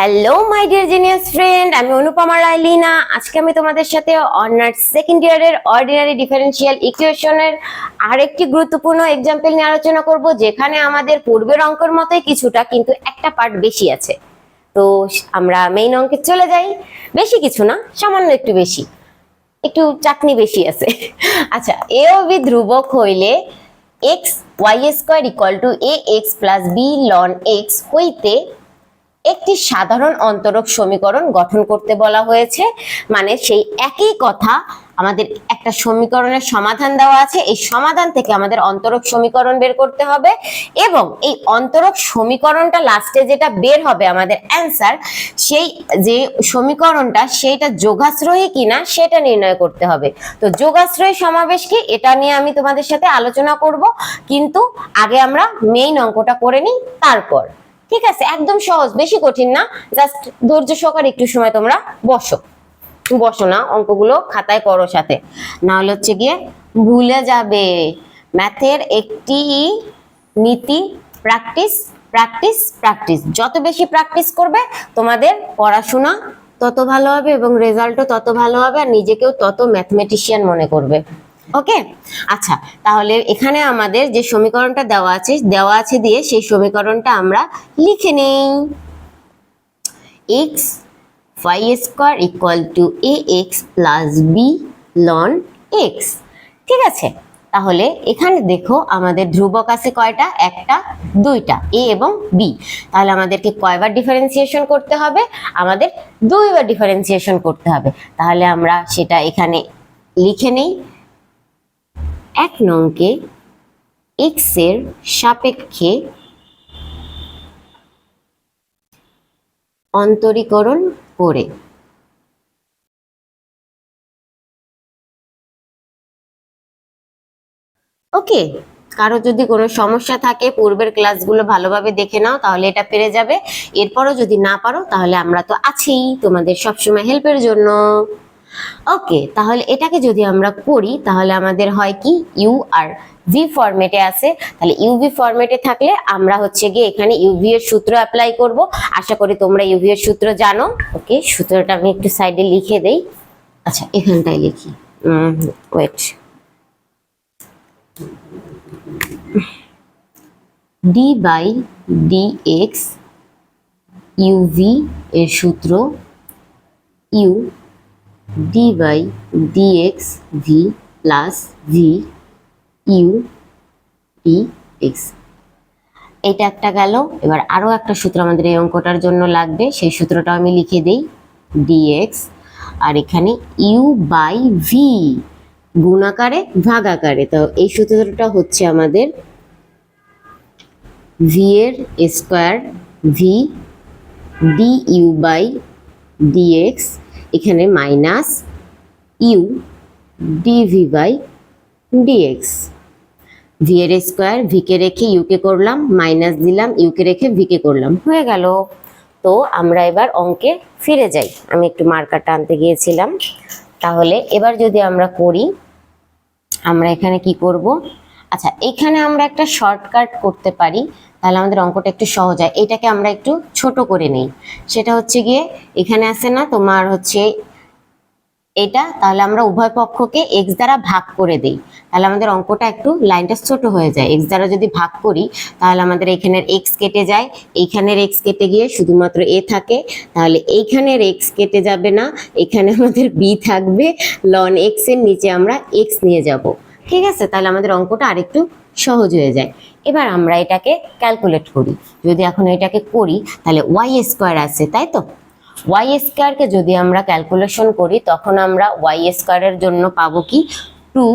Hello my dear genius friend আমি অনুপমা রায়লিনা আজকে আমি তোমাদের সাথে অনার্স সেকেন্ড ইয়ারের অর্ডিনারি ডিফারেন্সিয়াল ইকুয়েশনের আরেকটি গুরুত্বপূর্ণ এক্সাম্পল নিয়ে আলোচনা করব, যেখানে আমাদের পূর্বের অঙ্কের মতোই কিছুটা কিন্তু একটা পার্ট বেশি আছে। তো আমরা মেইন অঙ্কে চলে যাই। বেশি কিছু না, সামান্য একটু বেশি। একটু চাটনি বেশি আছে। আচ্ছা এ ও বি ধ্রুবক হইলে x y square equal to a x plus b ln x হইতে একটি সাধারণ অন্তরক সমীকরণ গঠন করতে বলা হয়েছে। মানে সেই একই কথা আমাদের একটা সমীকরণের সমাধান দেওয়া আছে। এই সমাধান থেকে আমাদের অন্তরক সমীকরণ বের করতে হবে এবং এই অন্তরক সমীকরণটা লাস্টে যেটা বের হবে আমাদের অ্যান্সার সেই যে সমীকরণটা সেইটা যোগাশ্রয়ী কিনা সেটা নির্ণয় করতে হবে। তো যোগাশ্রয়ী সমাবেশ কি? এটা নিয়ে আমি তোমাদের সাথে আলোচনা করব। কিন্তু আগে আমরা মেইন অঙ্কটা করে নিই, তারপর। ঠিক আছে? একদম সহজ, বেশি কঠিন না। জাস্ট ধৈর্য সহকারে একটু সময় তোমরা বসো। বসো না, অঙ্কগুলো খাতায় করো সাথে। না হলে হচ্ছে গিয়ে ভুলে যাবে। ম্যাথের একটি নীতি প্র্যাকটিস প্র্যাকটিস প্র্যাকটিস যত বেশি প্র্যাকটিস করবে, তোমাদের পড়াশোনা তত ভালো হবে এবং রেজাল্টও তত ভালো হবে, আর নিজেকেও তত ম্যাথমেটিশিয়ান মনে করবে। ওকে? আচ্ছা তাহলে এখানে আমাদের যে সমীকরণটা দেওয়া আছে দেওয়া আছে দিয়ে সেই সমীকরণটা আমরা লিখে নেই। X y square equal to a x plus b ln x ঠিক আছে? তাহলে এখানে দেখো আমাদের ধ্রুবক আছে কয়টা? একটা, দুইটা এ এবং বি তাহলে আমাদেরকে কয়বার ডিফারেন্সিয়েশন করতে হবে? আমাদের দুইবার ডিফারেন্সিয়েশন করতে হবে। তাহলে আমরা সেটা এখানে লিখে নেই। এক নংকে এক্সের সাপেক্ষে অন্তরীকরণ করে। ওকে, কারও যদি কোনো সমস্যা থাকে, পূর্বের ক্লাসগুলো ভালোভাবে দেখে নাও, তাহলে এটা পেরে যাবে। এরপরও যদি না পারো, তাহলে আমরা তো আছেই তোমাদের সবসময় হেল্পের জন্য। ওকে তাহলে এটাকে যদি আমরা করি তাহলে আমাদের হয় কি? ইউ আর ভি ফরম্যাটে আছে। তাহলে ইউভি ফরম্যাটে থাকলে আমরা হচ্ছে গিয়ে এখানে ইউভি এর সূত্র অ্যাপ্লাই করব। আশা করি তোমরা ইউভি এর সূত্র জানো। ওকে সূত্রটা আমি একটু সাইডে লিখে দেই। আচ্ছা এখানটায় লিখি। Wait d by d x uv এর সূত্র u d by dx v plus v u d x এটা একটা গেল। এবার আরও একটা সূত্র আমাদের এই অঙ্কটার জন্য লাগবে। সেই সূত্রটা আমি লিখে দিই। ডিএক্স আর এখানে ইউ বাই ভি গুণাকারে ভাগাকারে। তো এই সূত্রটা হচ্ছে আমাদের ভি এর square V D U by D X এখানে minus U D V by D X V এর স্কোয়ার ভিকে রেখে ইউকে করলাম মাইনাস দিলাম ইউকে রেখে ভিকে করলাম। হয়ে গেল। তো আমরা এবার অঙ্কে ফিরে যাই। আমি একটু মার্কারটা আনতে গিয়েছিলাম। তাহলে এবার যদি আমরা করি, আমরা এখানে কি করব? আচ্ছা এখানে আমরা একটা শর্টকাট করতে পারি। তাহলে আমাদের অঙ্কটা একটু সহজ হয়। এটাকে আমরা একটু ছোট করে নেই। সেটা হচ্ছে গিয়ে এখানে আছে না তোমার হচ্ছে এটা, তাহলে আমরা উভয় পক্ষকে এক্স দ্বারা ভাগ করে দেই। তাহলে আমাদের অঙ্কটা একটু লাইনটা ছোট হয়ে যায়। এক্স দ্বারা যদি ভাগ করি, তাহলে আমাদের এখানের এক্স কেটে যায়। এইখানের এক্স কেটে গিয়ে শুধুমাত্র এ থাকে। তাহলে এইখানের এক্স কেটে যাবে না, এখানে আমাদের বি থাকবে। লন এক্সের নিচে আমরা এক্স নিয়ে যাব। ঠিক আছে? তাহলে আমাদের অঙ্কটা আরেকটু সহজ হয়ে যায়। এবার আমরা এটাকে ক্যালকুলেট করি। যদি এখন এটাকে করি, তাহলে ওয়াই স্কোয়ার আছে, তাই তো? ওয়াই স্কোয়ারকে যদি আমরা ক্যালকুলেশন করি, তখন আমরা ওয়াই স্কোয়ারের জন্য পাবো কি? Two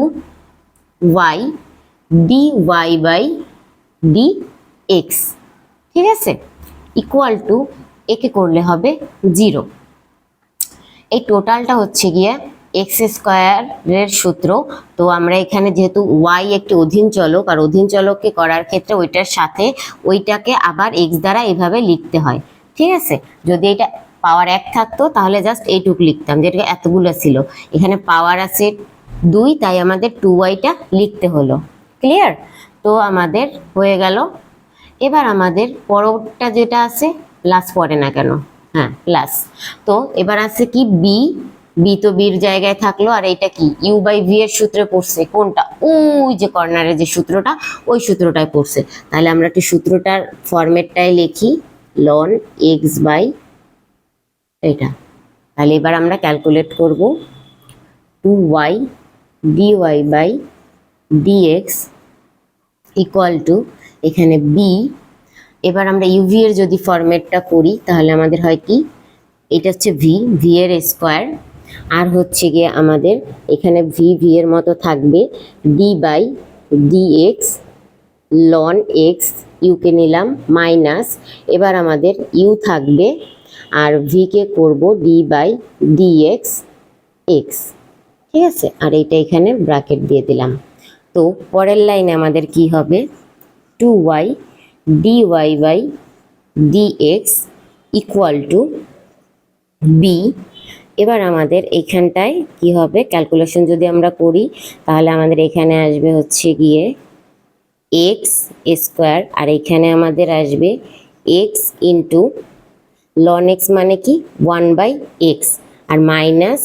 y d y by d x ঠিক আছে? ইকুয়াল টু একে করলে হবে জিরো এই টোটালটা হচ্ছে গিয়ে এক্স স্কোয়ারের সূত্র। তো আমরা এখানে যেহেতু ওয়াই একটি অধীন চলক, আর অধীন চলককে করার ক্ষেত্রে ওইটার সাথে ওইটাকে আবার এক্স দ্বারা এভাবে লিখতে হয়। ঠিক আছে? যদি এটা পাওয়ার এক থাকতো, তাহলে জাস্ট এইটুকু লিখতাম, যেটা এতগুলো ছিল। এখানে পাওয়ার আছে দুই, তাই আমাদের টু ওয়াইটা লিখতে হলো। ক্লিয়ার তো আমাদের হয়ে গেল। এবার আমাদের পরটা যেটা আছে লাস্ট পড়ে না কেন? হ্যাঁ প্লাস তো এবার আছে কি? বি বি তো বির জায়গায় থাকল, আর এটা কি? ইউ বাই ভি এর সূত্রে পড়ছে। কোনটা? ওই যে কর্নারে যে সূত্রটা, ওই সূত্রটায় পড়ছে। তাহলে আমরা একটু সূত্রটার ফরম্যাটটাই লিখি লন এক্স বাই এটা তাহলে এবার আমরা ক্যালকুলেট করব two y d y by dx equal to এখানে বি এবার আমরা ইউভি এর যদি ফরম্যাটটা করি, তাহলে আমাদের হয় কি? এটা হচ্ছে ভি ভি এর স্কোয়ার আর হচ্ছে গিয়ে আমাদের এখানে ভি ভি এর মতো থাকবে। D by d x ln x UK নিলাম মাইনাস এবার আমাদের ইউ থাকবে আর ভিকে করব d by d x x ঠিক আছে? আর এইটা এখানে ব্র্যাকেট দিয়ে দিলাম। তো পরের লাইনে আমাদের কি হবে? Two y d y by d x equal to b এবার আমাদের এইখানটায় কি হবে? ক্যালকুলেশন যদি আমরা করি, তাহলে আমাদের এখানে আসবে হচ্ছে গিয়ে এক্স স্কোয়ার আর এখানে আমাদের আসবে এক্স ইন্টু লন এক্স মানে কি? ওয়ান বাই এক্স আর মাইনাস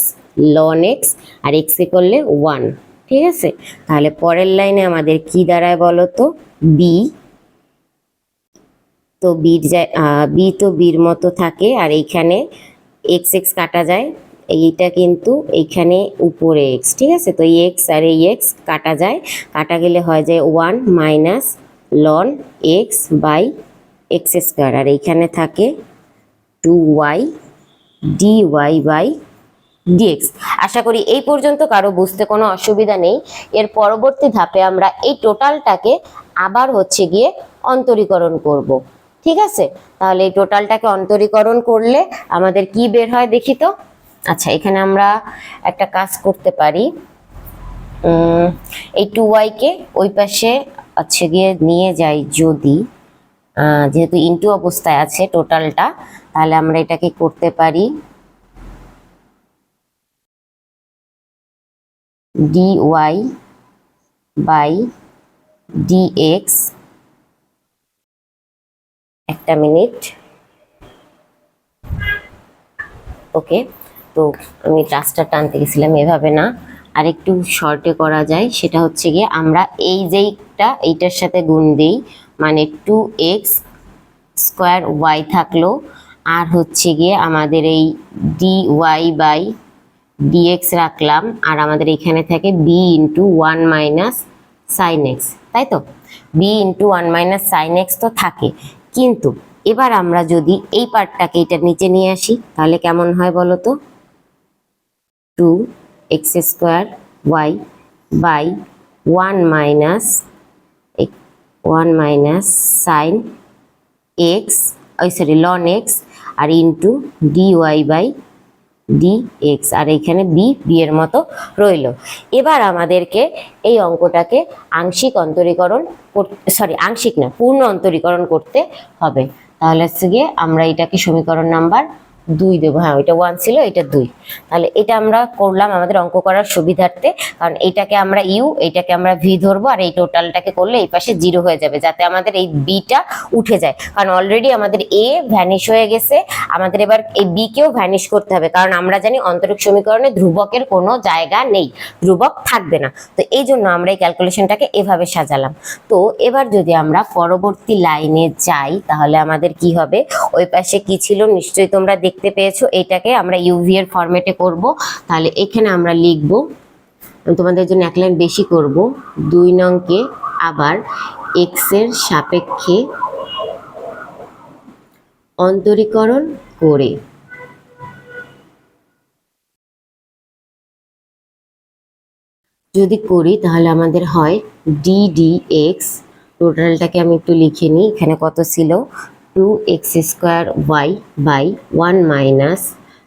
লন এক্স আর এক্সে করলে ওয়ান ঠিক আছে? তাহলে পরের লাইনে আমাদের কি দাঁড়ায় বলো তো? বি তো বির বি তো বির মতো থাকে, আর এইখানে এক্স এক্স কাটা যায়, এইটা কিন্তু এইখানে উপরে এক্স ঠিক আছে? তো এই এক্স আর এই এক্স কাটা যায়। কাটা গেলে হয় যায় one minus ln x by x square আর এইখানে থাকে two y d y by dx আশা করি এই পর্যন্ত কারও বুঝতে কোনো অসুবিধা নেই। এর পরবর্তী ধাপে আমরা এই টোটালটাকে আবার হচ্ছে গিয়ে অন্তরীকরণ করব। ঠিক আছে? তাহলে এই টোটালটাকে অন্তরীকরণ করলে আমাদের কি বের হয় দেখি তো? আচ্ছা এখানে আমরা একটা কাজ করতে পারি। এই টু ওয়াইকে ওই পাশে হচ্ছে গিয়ে নিয়ে যাই যদি যেহেতু ইনটু অবস্থায় আছে টোটালটা, তাহলে আমরা এটাকে করতে পারি dy বাই dx একটা মিনিট। ওকে, তো আমি টাচটা টানতে গেছিলাম এভাবে না। আর একটু শর্টে করা যায়, সেটা হচ্ছে গিয়ে আমরা এই যেইটা এইটার সাথে গুণ দিই মানে টু এক্স স্কোয়ার ওয়াই থাকল। আর হচ্ছে গিয়ে আমাদের এই ডি ওয়াই বাই ডিএক্স রাখলাম, আর আমাদের এখানে থাকে b into one minus sine x তাই তো? B into one minus sine x তো থাকে। কিন্তু এবার আমরা যদি এই পার্টটাকে এটার নিচে নিয়ে আসি, তাহলে কেমন হয় বলো তো? Two x square y by one minus one minus sine x ওই sorry ln x R into d y by d x আর এইখানে বি বি এর মতো রইল। এবার আমাদেরকে এই অঙ্কটাকে আংশিক অন্তরীকরণ সরি আংশিক না, পূর্ণ অন্তরীকরণ করতে হবে। তাহলে হচ্ছে গিয়ে আমরা এটাকে সমীকরণ নাম্বার দুই দেবো হ্যাঁ ওইটা ওয়ান ছিল, এটা দুই। তাহলে এটা আমরা করলাম আমাদের অঙ্ক করার সুবিধার্থে, কারণ এটাকে আমরা ইউ এটাকে আমরা ভি ধরবো, আর এই টোটালটাকে করলে এই পাশে জিরো হয়ে যাবে, যাতে আমাদের এই বিটা উঠে যায়। কারণ অলরেডি আমাদের এ ভ্যানিশ হয়ে গেছে, আমাদের এবার এই বি কেও ভ্যানিশ করতে হবে, কারণ আমরা জানি অন্তরিক সমীকরণে ধ্রুবকের কোনো জায়গা নেই, ধ্রুবক থাকবে না। তো এই জন্য আমরা এই ক্যালকুলেশনটাকে এভাবে সাজালাম। তো এবার যদি আমরা পরবর্তী লাইনে যাই, তাহলে আমাদের কি হবে? ওই পাশে কি ছিল? নিশ্চয়ই তোমরা দেখতে পেয়েছ, এটাকে আমরা ইউভি এর ফরম্যাটে করব। তাহলে এখানে আমরা লিখব তোমাদের জন্য এক লাইন বেশি করব, দুই নংকে আবার এক্সের সাপেক্ষে অন্তরীকরণ করে। যদি করি তাহলে আমাদের হয় ডি ডি এক্স টোটালটাকে আমি একটু লিখে নিই, এখানে কত ছিল? Two x square y by one minus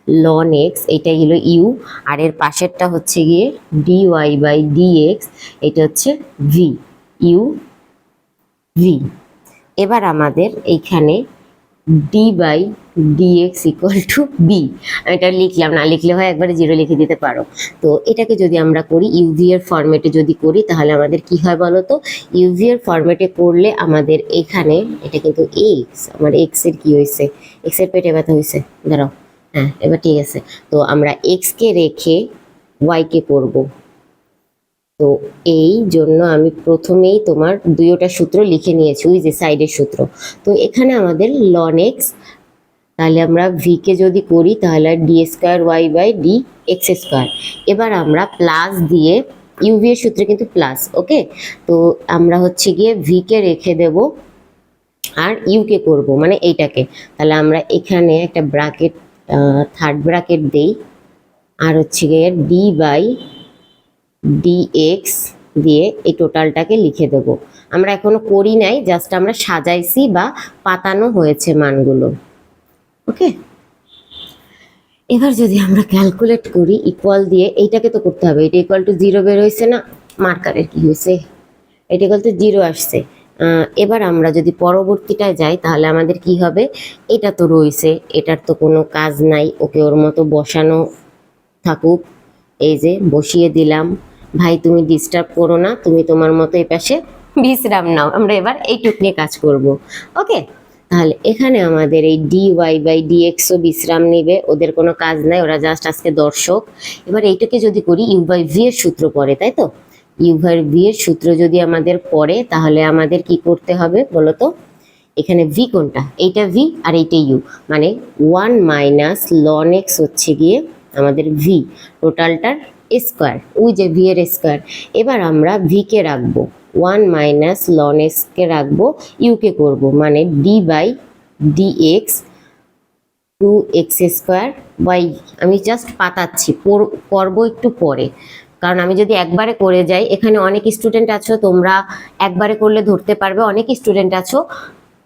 ln x এটাই হলো ইউ আর এর পাশেরটা হচ্ছে গিয়ে d y by d x এটা হচ্ছে ভি ইউ ভি এবার আমাদের এইখানে d by dx equal to b আমি এটা লিখলাম, না লিখলে হয় একবারে জিরো লিখে দিতে পারো। তো এটাকে যদি আমরা করি ইউভি এর ফরম্যাটে যদি করি, তাহলে আমাদের কি হয় বলো তো? ইউভি এর ফরম্যাটে করলে আমাদের এখানে, এটা কিন্তু এক্স আমার এক্সের কি হয়েছে এক্সের পেটে ব্যথা হয়েছে দাঁড়াও। হ্যাঁ এবার ঠিক আছে। তো আমরা এক্স কে রেখে ওয়াই কে করব। তো এই জন্য আমি প্রথমেই তোমার দুইটা সূত্র লিখে নিয়েছি, ওই যে সাইডের সূত্র। তো এখানে আমাদের লন এক্স তাহলে আমরা ভি কে যদি করি, তাহলে d square y by d x square এবার আমরা প্লাস দিয়ে ইউভি এর সূত্রে কিন্তু প্লাস ওকে তো আমরা হচ্ছে গিয়ে ভি কে রেখে দেব, আর ইউ কে করব মানে এইটাকে। তাহলে আমরা এখানে একটা ব্রাকেট থার্ড ব্রাকেট দেই, আর হচ্ছে গিয়ে ডি বাই ডিএক্স দিয়ে এই টোটালটাকে লিখে দেব। আমরা এখনও করি নাই জাস্ট আমরা সাজাইছি বা পাতানো হয়েছে মানগুলো। ওকে এবার যদি আমরা ক্যালকুলেট করি ইকুয়াল দিয়ে, এইটাকে তো করতে হবে, এটা ইকুয়াল টু জিরো বের হয়েছে না? মার্কারের কি হয়েছে এটা ইকুয়াল টু জিরো আসছে। এবার আমরা যদি পরবর্তীটায় যাই, তাহলে আমাদের কি হবে? এটা তো রয়েছে এটার তো কোনো কাজ নাই, ওকে ওর মতো বসানো থাকুক। এই যে, বসিয়ে দিলাম। ভাই, তুমি ডিস্টার্ব করো না, তুমি তোমার মতো এই পাশে বিশ্রাম নাও, আমরা এবার এইটুক নিয়ে কাজ করব। ওকে তাহলে এখানে আমাদের এই ডি ওয়াই বাই ডিএক্সও বিশ্রাম নেবে, ওদের কোনো কাজ নাই, ওরা জাস্ট আজকে দর্শক। এবার এইটাকে যদি করি ইউ বাই ভি এর সূত্র পড়ে, তাই তো? ইউ বাই ভি এর সূত্র যদি আমাদের পড়ে, তাহলে আমাদের কি করতে হবে বলো তো এখানে ভি কোনটা? এইটা ভি আর এইটা ইউ মানে ওয়ান মাইনাস লন এক্স হচ্ছে গিয়ে আমাদের ভি টোটালটার স্কোয়ার ওই যে ভি এর স্কোয়ার এবার আমরা ভি কে রাখব ওয়ান মাইনাস লন এক্সকে রাখব ইউকে করব মানে d by d x two x square by আমি জাস্ট পাতাচ্ছি করব একটু পরে। কারণ আমি যদি একবারে করে যাই, এখানে অনেক স্টুডেন্ট আছো, তোমরা একবারে করলে ধরতে পারবে, অনেক স্টুডেন্ট আছো,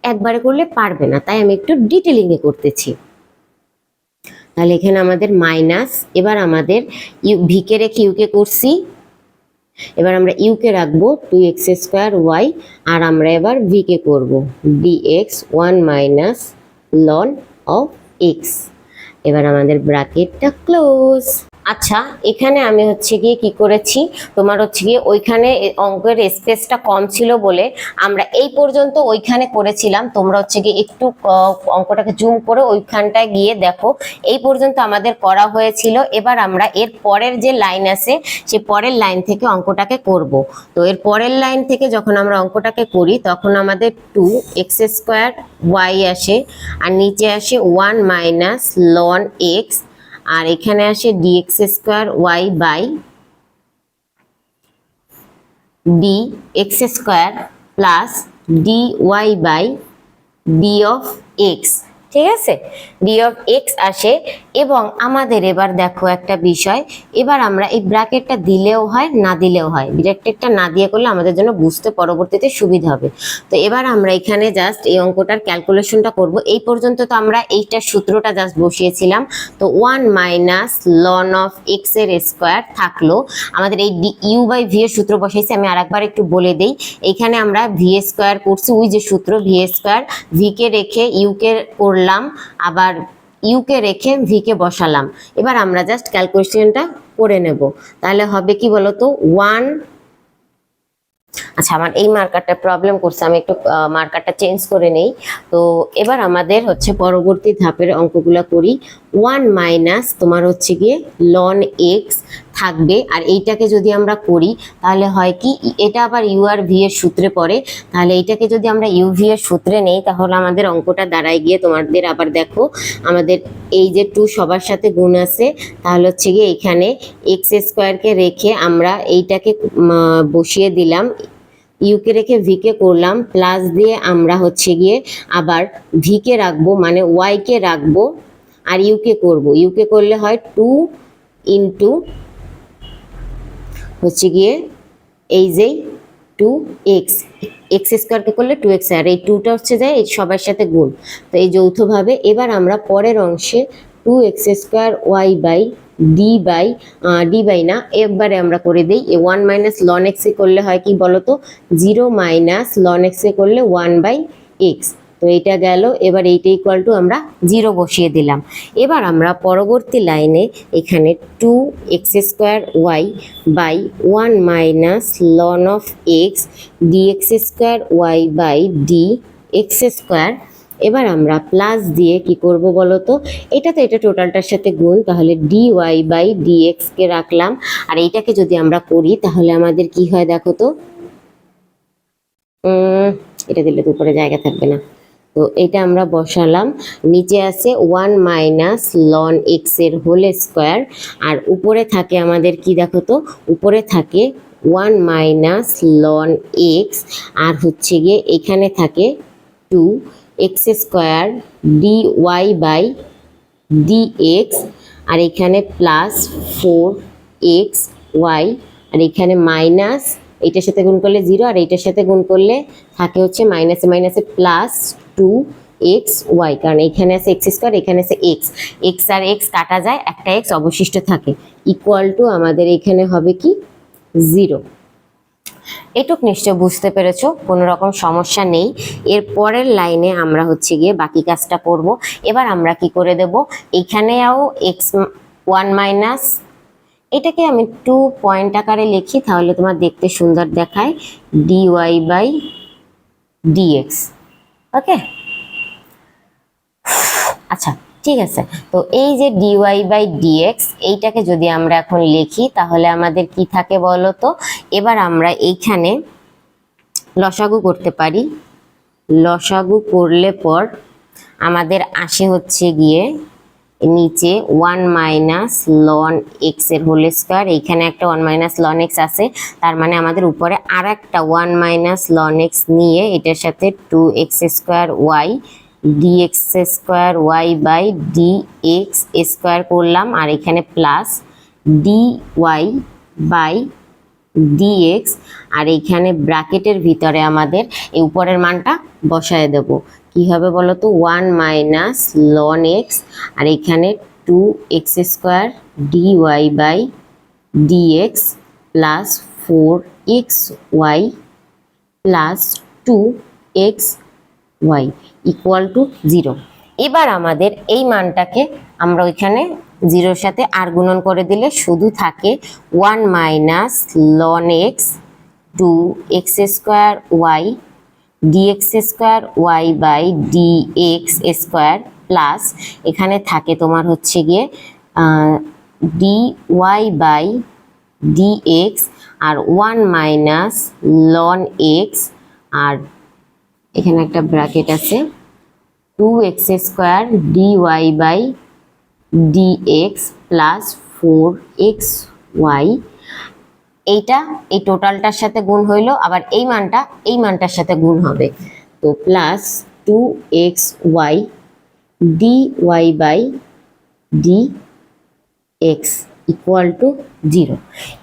একবারে করলে পারবে না, তাই আমি একটু ডিটেলিংয়ে করতেছি। তাহলে এখানে আমাদের মাইনাস এবার আমাদের ইউ ভিকে রেখে ইউকে করছি। এবার আমরা ইউকে রাখব টু এক্স স্কোয়ার ওয়াই আর আমরা এবার ভিকে করব dx one minus ln of x এবার আমাদের ব্র্যাকেটটা ক্লোজ আচ্ছা এখানে আমি হচ্ছে গিয়ে কি করেছি? তোমার হচ্ছে গিয়ে ওইখানে অঙ্কের স্পেসটা কম ছিল বলে আমরা এই পর্যন্ত ওইখানে করেছিলাম। তোমরা হচ্ছে গিয়ে একটু অঙ্কটাকে জুম করে ওইখানটায় গিয়ে দেখো। এই পর্যন্ত আমাদের করা হয়েছিল। এবার আমরা এর পরের যে লাইন আছে, সে পরের লাইন থেকে অঙ্কটাকে করব। তো এর পরের লাইন থেকে যখন আমরা অঙ্কটাকে করি, তখন আমাদের টু এক্স স্কোয়ার ওয়াই আসে, আর নিচে আসে ওয়ান মাইনাস লন এক্স আর এখানে আসে dx square y by d x square plus d y by d of x ঠিক আছে? ডি অফ এক্স আসে এবং আমাদের এবার দেখো একটা বিষয়, এবার আমরা এই ব্র্যাকেটটা দিলেও হয়, না দিলেও হয়। ব্র্যাকেটটা না দিয়ে করলে আমাদের জন্য বুঝতে পরবর্তীতে সুবিধা হবে। তো এবার আমরা এখানে জাস্ট এই অঙ্কটার ক্যালকুলেশনটা করব। এই পর্যন্ত তো আমরা এইটার সূত্রটা জাস্ট বসিয়েছিলাম। তো ওয়ান মাইনাস লন অফ এক্সের স্কোয়ার থাকল। আমাদের এই ইউ বাই ভি এর সূত্র বসাইছি, আমি আরেকবার একটু বলে দেই। এখানে আমরা ভি স্কোয়ার করছি, ওই যে সূত্র ভি স্কোয়ার ভি কে রেখে ইউ কে করলাম, আবার ইউ কে রেখে ভি কে বসালাম। এবার আমরা জাস্ট ক্যালকুলেশনটা করে নেব। তাহলে হবে কি বলতো? ওয়ান আচ্ছা আমার এই মার্কারটা প্রবলেম করছে, আমি একটু মার্কারটা চেঞ্জ করে নেই। তো এবার আমাদের হচ্ছে পরবর্তী ধাপের অঙ্কগুলো করি। ওয়ান মাইনাস তোমার হচ্ছে গিয়ে লন এক্স থাকবে। আর এইটাকে যদি আমরা করি, তাহলে হয় কি, এটা আবার ইউ আর ভি এর সূত্রে পড়ে। তাহলে এইটাকে যদি আমরা ইউ ভি এর সূত্রে নেই, তাহলে আমাদের অঙ্কটা দাঁড়ায় গিয়ে তোমাদের আবার দেখো, আমাদের এই যে টু সবার সাথে গুণ আছে, তাহলে হচ্ছে গিয়ে এখানে এক্স স্কোয়ারকে রেখে আমরা এইটাকে বসিয়ে দিলাম। ইউকে রেখে ভিকে করলাম প্লাস দিয়ে আমরা হচ্ছে গিয়ে আবার ভিকে রাখব মানে ওয়াইকে রাখব, আর ইউকে করব। ইউকে করলে হয় টু ইন্টু হচ্ছে গিয়ে এই যে টু এক্স এক্স স্কোয়ারকে করলে টু এক্স আর এই টুটা হচ্ছে যায় এই সবার সাথে গুণ। তো এই যৌথভাবে এবার আমরা পরের অংশে two x square y by d by d by না, একবারে আমরা করে দিই। এ ওয়ান মাইনাস লন এক্সে করলে হয় কি বলতো? জিরো মাইনাস লন এক্সে করলে ওয়ান বাই এক্স তো এইটা গেল, এবার এইটা ইকুয়াল টু আমরা জিরো বসিয়ে দিলাম। এবার আমরা পরবর্তী লাইনে এখানে two x square y by one minus ln of x d x square y by d x square এবার আমরা প্লাস দিয়ে কি করব বলো তো এটা তো এটা টোটালটার সাথে গুণ, তাহলে ডি ওয়াই বাই ডি কে রাখলাম। আর এইটাকে যদি আমরা করি, তাহলে আমাদের কি হয় দেখো তো? এটা দিলে তো উপরে জায়গা থাকবে না। তো এটা আমরা বসালাম। নিচে আছে ওয়ান মাইনাস লন এক্সের হোল স্কোয়ার আর উপরে থাকে আমাদের কি দেখো তো? উপরে থাকে ওয়ান মাইনাস লন এক্স আর হচ্ছে গিয়ে এখানে থাকে two x square d y by d x আর এখানে প্লাস ফোর এক্স ওয়াই আর এখানে মাইনাস এইটার সাথে গুণ করলে জিরো আর এইটার সাথে গুণ করলে থাকে হচ্ছে মাইনাসে মাইনাসে প্লাস টু এক্স ওয়াই কারণ এখানে আছে এক্স স্কোয়ার এখানে আছে এক্স এক্স আর এক্স কাটা যায়, একটা এক্স অবশিষ্ট থাকে। ইকুয়াল টু আমাদের এখানে হবে কি? জিরো এটুক নিশ্চয় বুঝতে পেরেছ, কোনো রকম সমস্যা নেই। এর পরের লাইনে আমরা হচ্ছে গিয়ে বাকি কাজটা করব। এবার আমরা কি করে দেব? এখানেও এক্স ওয়ান মাইনাস এটাকে আমি টু পয়েন্ট আকারে লিখি, তাহলে তোমার দেখতে সুন্দর দেখায় d y by dx okay আচ্ছা ঠিক আছে। তো এই যে ডিওয়াই বাই ডিএক্স এইটাকে যদি আমরা এখন লিখি, তাহলে আমাদের কি থাকে বলো তো? এবার আমরা এইখানে লসাগু করতে পারি। লসাগু করলে পর আমাদের আসে হচ্ছে গিয়ে নিচে ওয়ান মাইনাস লন এক্সের হোল স্কোয়ার এইখানে একটা ওয়ান মাইনাস লন এক্স আছে, তার মানে আমাদের উপরে আর একটা ওয়ান মাইনাস লন এক্স নিয়ে এটার সাথে two x square y d x square y by d x square করলাম, আর এখানে plus d y by dx আর এইখানে ব্র্যাকেটের ভিতরে আমাদের এই উপরের মানটা বসায় দেব। কি হবে বলো তো ওয়ান মাইনাস লন এক্স আর এখানে two x square d y by dx plus four x y plus two x y equal to zero এবার আমাদের এই মানটাকে আমরা ওইখানে জিরোর সাথে আর গুণন করে দিলে শুধু থাকে one minus ln x two x square y dx square y by d x square plus এখানে থাকে তোমার হচ্ছে গিয়ে d y by d x R one minus loan x আর এখানে একটা ব্র্যাকেট আছে two x square d y by d x plus four x y এইটা, এই টোটালটার সাথে গুণ হইল, আবার এই মানটা, এই মানটার সাথে গুণ হবে। তো plus two x y d y by d x equal to zero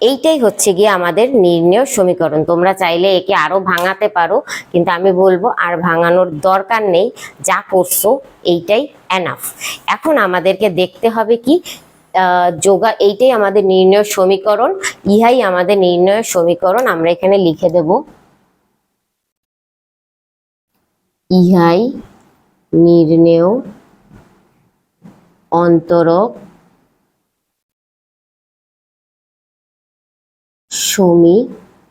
এইটাই হচ্ছে গিয়ে আমাদের নির্ণয় সমীকরণ। তোমরা চাইলে একে আরও ভাঙাতে পারো, কিন্তু আমি বলব আর ভাঙানোর দরকার নেই, যা করছ, এইটাই এনাফ এখন আমাদেরকে দেখতে হবে কি যোগা এইটাই আমাদের নির্ণয় সমীকরণ, ইহাই আমাদের নির্ণয় সমীকরণ, আমরা এখানে লিখে দেব। ইহাই নির্ণেয় অন্তরক সমীকরণ।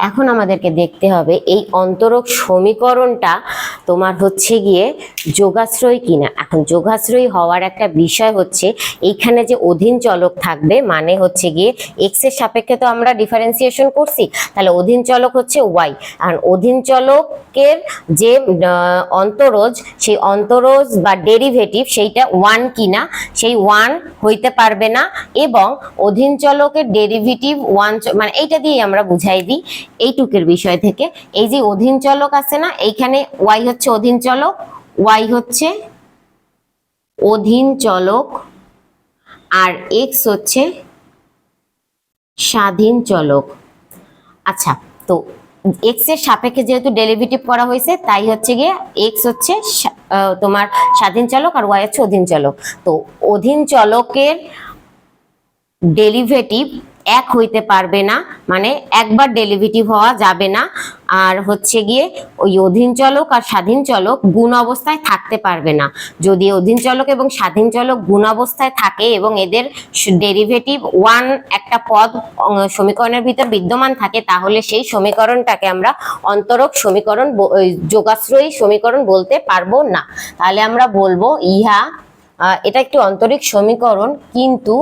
এখন আমাদেরকে দেখতে হবে এই অন্তরক সমীকরণটা তোমার হচ্ছে গিয়ে যোগাশ্রয় কিনা। এখন যোগাশ্রয় হওয়ার একটা বিষয় হচ্ছে এইখানে যে অধীন চলক থাকবে মানে হচ্ছে গিয়ে এক্সের সাপেক্ষে তো আমরা ডিফারেন্সিয়েশন করছি, তাহলে অধীন চলক হচ্ছে ওয়াই আর অধীন চলকের যে অন্তরজ, সেই অন্তরজ বা ডেরিভেটিভ সেইটা ওয়ান কিনা, সেই ওয়ান হইতে পারবে না এবং অধীন চলকের ডেরিভেটিভ ওয়ান মানে এইটা দিয়ে আমরা বুঝাই দিই। এইটুকের বিষয় থেকে। এই যে অধীন চলক আছে না, এইখানে ওয়াই হচ্ছে অধীন চলক ওয়াই হচ্ছে অধীন চলক, আর এক্স হচ্ছে স্বাধীন চলক। আচ্ছা তো এক্সের সাপেক্ষে যেহেতু ডেরিভেটিভ করা হয়েছে, তাই হচ্ছে গিয়ে এক্স হচ্ছে তোমার স্বাধীন চলক আর ওয়াই হচ্ছে অধীন চলক। তো অধীন চলকের ডেরিভেটিভ এক হইতে পারবে না মানে একবার ডেরিভেটিভ হওয়া যাবে না। আর হচ্ছে গিয়ে ওই অধীন চলক আর স্বাধীন চলক গুণ অবস্থায় থাকতে পারবে না। যদি অধীন চলক এবং স্বাধীন চলক গুণ অবস্থায় থাকে এবং এদের ডেরিভেটিভ ওয়ান একটা পদ সমীকরণের ভিতর বিদ্যমান থাকে, তাহলে সেই সমীকরণটাকে আমরা অন্তরক সমীকরণ যোগাশ্রয়ী সমীকরণ বলতে পারব না। তাহলে আমরা বলব, ইহা এটা একটি অন্তরিক সমীকরণ, কিন্তু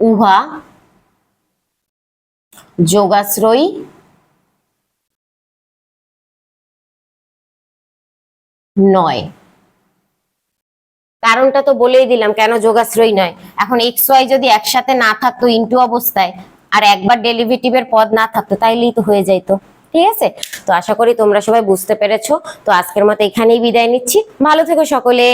উহা, যোগাশ্রয়ী, নয়। কারণটা তো বলেই দিলাম, কেন যোগাশ্রয়ী নয়? এখন এক্স ওয়াই যদি একসাথে না থাকতো ইনটু অবস্থায়, আর একবার ডেরিভেটিভের পদ না থাকতো, তাইলেই তো হয়ে যাইতো। ঠিক আছে? তো আশা করি তোমরা সবাই বুঝতে পেরেছ। তো আজকের মতো এখানেই বিদায় নিচ্ছি। ভালো থেকো সকলে।